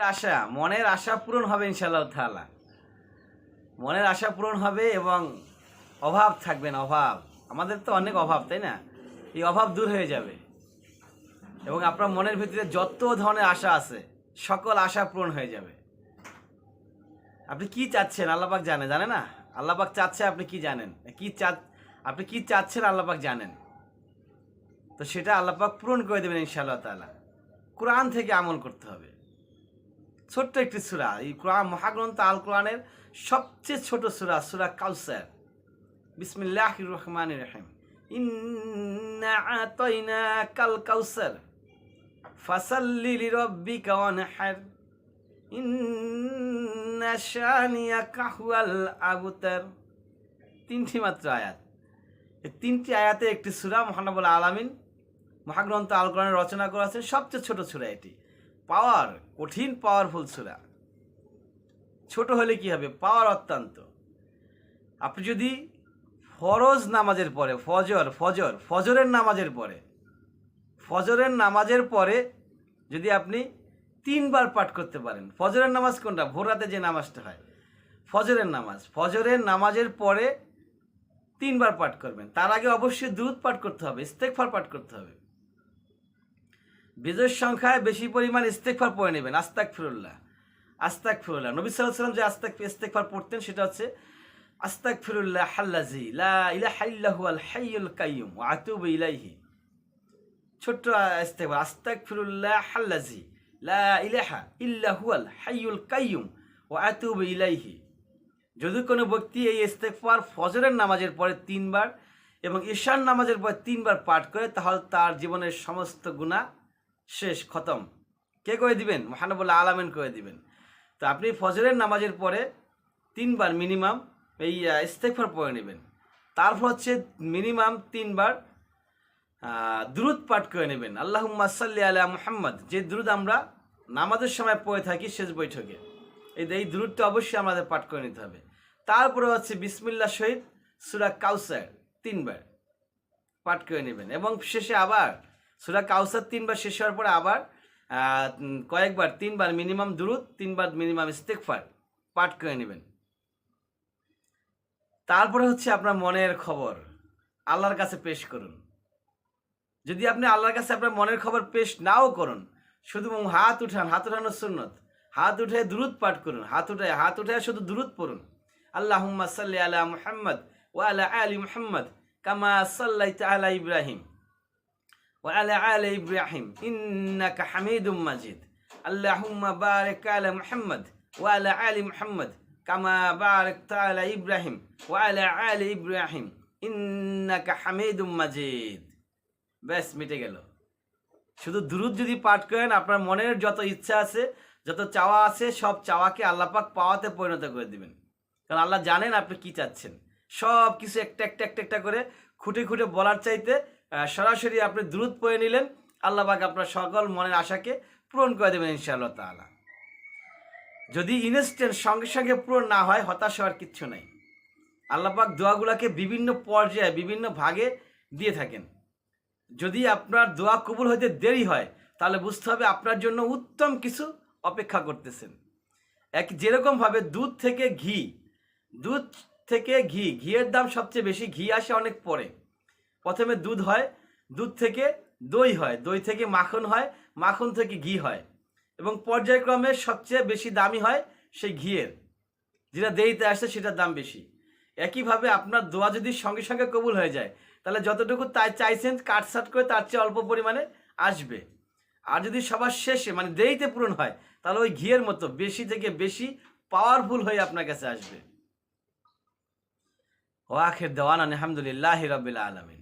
আশা, মনের আশা পূরণ হবে ইনশাআল্লাহ তাআলা। মনের আশা পূরণ হবে এবং অভাব থাকবে না, অভাব। আমাদের তো অনেক অভাব, তাই না? এই অভাব দূর হয়ে যাবে। এবং আপনার মনের ভিতরে যত ধরনের আশা আছে, সকল আশা পূরণ হয়ে যাবে। আপনি কি চাচ্ছেন আল্লাপাক জানে জানে না? আল্লাপাক চাচ্ছে, আপনি কি জানেন? কি চা আপনি কি চাচ্ছেন আল্লাপাক জানেন। তো সেটা আল্লাপাক পূরণ করে দেবেন ইনশাআল্লাহ তাআলা। কোরআন থেকে আমল করতে হবে। ছোট্ট একটি সুরা। এই কোরআন, মহাগ্রন্থ আল কোরআনের সবচেয়ে ছোট সুরা সুরা কাউসার। বিসমিল্লাহ রহমান রহিম। কাল কাউসার। ফাসাল্লি লিরাব্বিকা ওয়ানহার। ইন্না শানিয়াকা হুয়াল আবতার। তিনটি মাত্র আয়াত। এই তিনটি আয়াতে একটি সুরা মহানবুল আলামিন, মহাগ্রন্থ আল কোরআনের রচনা করেছেন সবচেয়ে ছোট সুরা এটি। পাওয়ার, কঠিন পাওয়ারফুল সুরা ছোট হলে কি হবে? পাওয়ার অত্যন্ত। আপনি যদি ফরজ নামাজের পরে, ফজর ফজর, ফজরের নামাজের পরে, ফজরের নামাজের পরে যদি আপনি তিনবার পাঠ করতে পারেন, ফজরের নামাজ কোনটা? ভোর রাতে যে নামাজটা হয়, ফজরের নামাজ। ফজরের নামাজের পরে তিনবার পাঠ করবেন। তার আগে অবশ্যই দুধ পাঠ করতে হবে ইস্তেকফার পাঠ করতে হবে। বেজের সংখ্যায় বেশি পরিমাণ ইস্তেকফার পড়ে নেবেন আস্তাক ফিরুল্লাহ আস্তাক ফিরুল্লাহ নবী সাল্লাম যে আস্তাক ইস্তেকফার পড়তেন, সেটা হচ্ছে আস্তাক ফিরুল্লাহ হাল্লাজি লা ইলাহা ইল্লাহু আল হাইয়ুল কাইয়ুম, ওয়া আতুবু ইলাইহি। ছোট্ট ইস্তেকফার আস্তাক ফিরুল্লাহ হাল্লাজি লা ইলাহা ইল্লাহু আল হাইয়ুল কাইয়ুম, ওয়া আতুবু ইলাইহি। যদি কোনো ব্যক্তি এই ইস্তেকফার ফজরের নামাজের পরে তিনবার এবং ঈশান নামাজের পরে তিনবার পাঠ করে, তাহলে তার জীবনের সমস্ত গুণা শেষ খতম। কে করে দিবেন? মহানবুল্লাহ আলামিন করে দিবেন। তো আপনি ফজরের নামাজের পরে তিনবার মিনিমাম এই আহ, ইস্তেগফার পড়ে নেবেন। তারপর হচ্ছে মিনিমাম তিনবার দ্রুত পাঠ করে নেবেন। আল্লাহুম্মা সাল্লি আলা মুহাম্মদ। যে দ্রুত আমরা নামাজের সময় পড়ে থাকি শেষ বৈঠকে। এই এই দ্রুতটা অবশ্যই আমাদের পাঠ করে নিতে হবে। তারপরে হচ্ছে বিসমিল্লা শহীদ সুরা কাউসার তিনবার পাঠ করে নেবেন। এবং শেষে আবার সুরা কাউসার তিনবার শেষ হওয়ার পরে আবার কয়েকবার, তিনবার মিনিমাম দুরুদ, তিনবার মিনিমাম ইস্তেকফার পাঠ করে নেবেন। তারপরে হচ্ছে আপনার মনের খবর, আল্লাহর কাছে পেশ করুন। যদি আপনি আল্লাহর কাছে আপনার মনের খবর পেশ নাও করুন, শুধু হাত উঠান, হাত উঠানোর সুন্নত। হাত উঠে দ্রুত পাঠ করুন, হাত উঠে হাত উঠে শুধু দ্রুত পড়ুন। আল্লাহ সাল্লি আলা মুহাম্মদ ও আলা আলী মুহাম্মদ কামা সাল্লাইতা আলা ইব্রাহিম। وعلى آل إبراهيم إنك حميد مجيد اللهم بارك على محمد وعلى آل محمد كما باركت على إبراهيم وعلى آل إبراهيم إنك حميد مجيد ব্যাস মিটে গেল শুধু দ্রুত যদি পাঠ করেন আপনার মনের যত ইচ্ছা আছে যত চাওয়া আছে সব চাওয়াকে আল্লাহ পাক পাওয়াতে পরিণত করে দিবেন কারণ আল্লাহ জানেন আপনি কি চাচ্ছেন সব কিছু একটা একটা একটা একটা করে খুঁটে খুঁটে বলার চাইতে আহ, সরাসরি আপনি দ্রুত পড়ে নিলেন। আল্লাহ পাক আপনার সকল মনের আশাকে পূরণ করে দেবেন ইনশাআল্লাহ তাআলা। যদি ইনস্ট্যান্ট সঙ্গে সঙ্গে পূরণ না হয়, হতাশ হওয়ার কিচ্ছু নেই। আল্লাপাক দোয়াগুলোকে বিভিন্ন পর্যায়ে, বিভিন্ন ভাগে দিয়ে থাকেন। যদি আপনার দোয়া কবুল হতে দেরি হয়, তাহলে বুঝতে হবে আপনার জন্য উত্তম কিছু অপেক্ষা করতেছেন। এক যেরকমভাবে দুধ থেকে ঘি, দুধ থেকে ঘি, ঘিয়ের দাম সবচেয়ে বেশি, ঘি আসে অনেক পরে। প্রথমে দুধ হয়, দুধ থেকে দই হয়, দই থেকে মাখন হয়, মাখন থেকে ঘি হয় এবং পর্যায়ক্রমে সবচেয়ে বেশি দামি হয় সেই ঘিয়ের। যেটা দেরিতে আসে সেটার দাম বেশি। একইভাবে আপনার দোয়া যদি সঙ্গে সঙ্গে কবুল হয়ে যায়, তাহলে যতটুকু তাই চাইছেন কাটসাট করে তার চেয়ে অল্প পরিমাণে আসবে। আর যদি সবার শেষে মানে দেরিতে পূরণ হয়, তাহলে ওই ঘিয়ের মতো বেশি থেকে বেশি পাওয়ারফুল হয়ে আপনার কাছে আসবে। ও আখের দেওয়ান আলহামদুলিল্লাহ রবিল আলমিন।